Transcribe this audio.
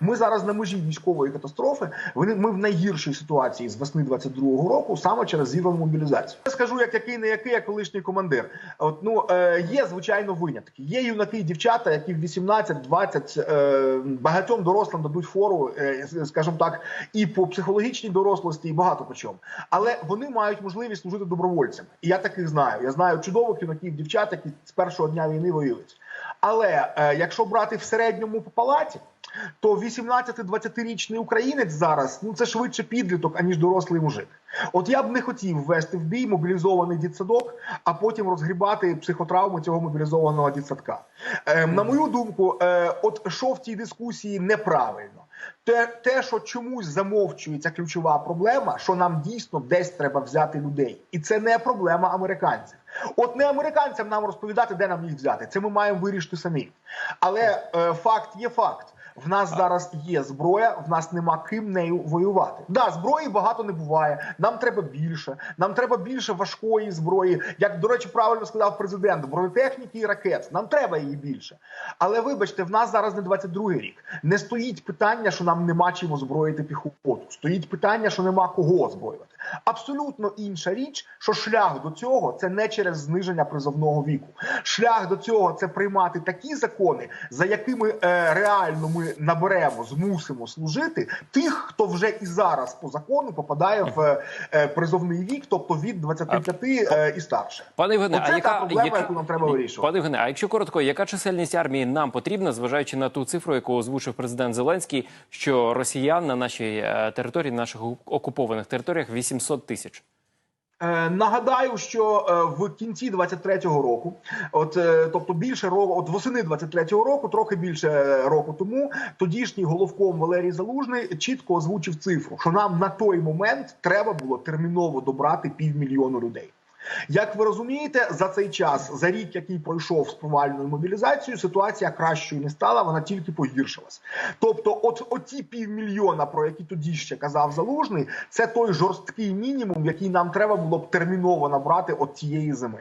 Ми зараз на межі військової катастрофи. Ми в найгіршій ситуації з весни 22-го року, саме через зірвану мобілізацію. Я скажу, як який не який, як колишній командир. От ну е, є звичайно винятки. Є юнаки і дівчата, які в 18-20 е, багатьом дорослим дадуть фору, е, скажімо так, і по психологічній дорослості, і багато по чому. Але вони мають можливість служити добровольцями. І я таких знаю. Я знаю чудових юнаків, дівчат, які з першого дня війни воюють. Але е, якщо брати в середньому по палаті, то 18-20-річний українець зараз ну це швидше підліток, аніж дорослий мужик. От я б не хотів ввести в бій мобілізований дітсадок, а потім розгрібати психотравму цього мобілізованого дітсадка. Е, на мою думку, е, от що в тій дискусії неправильно. Те, те, що чомусь замовчується ключова проблема, що нам дійсно десь треба взяти людей, і це не проблема американців. От не американцям нам розповідати, де нам їх взяти. Це ми маємо вирішити самі. Але е, факт є факт. В нас зараз є зброя, в нас нема ким нею воювати. Да, зброї багато не буває. Нам треба більше. Нам треба більше важкої зброї. Як до речі, правильно сказав президент, бронетехніки і ракет. Нам треба її більше. Але вибачте, в нас зараз не 22-й рік. Не стоїть питання, що нам нема чим озброїти піхоту. Стоїть питання, що нема кого озброювати. Абсолютно інша річ, що шлях до цього це не через зниження призовного віку. Шлях до цього це приймати такі закони, за якими е, реально ми наберемо, змусимо служити тих, хто вже і зараз по закону попадає в е, призовний вік, тобто від 25 е, і старше. Пане Євгене, а яка та проблема, яка- яку нам треба вирішувати. Пане Євгене, а якщо коротко, яка чисельність армії нам потрібна, зважаючи на ту цифру, яку озвучив президент Зеленський, що росіян на нашій території, на наших окупованих територіях 800 тисяч? Е, Нагадаю, що е, в кінці 23-го року, от е, тобто більше року, от восени 23-го року, трохи більше року тому, тодішній головком Валерій Залужний чітко озвучив цифру, що нам на той момент треба було терміново добрати півмільйону людей. Як ви розумієте, за цей час, за рік, який пройшов з провальною мобілізацією, ситуація кращою не стала, вона тільки погіршилась. Тобто, от оті півмільйона, про які тоді ще казав Залужний, це той жорсткий мінімум, який нам треба було б терміново набрати от цієї зими.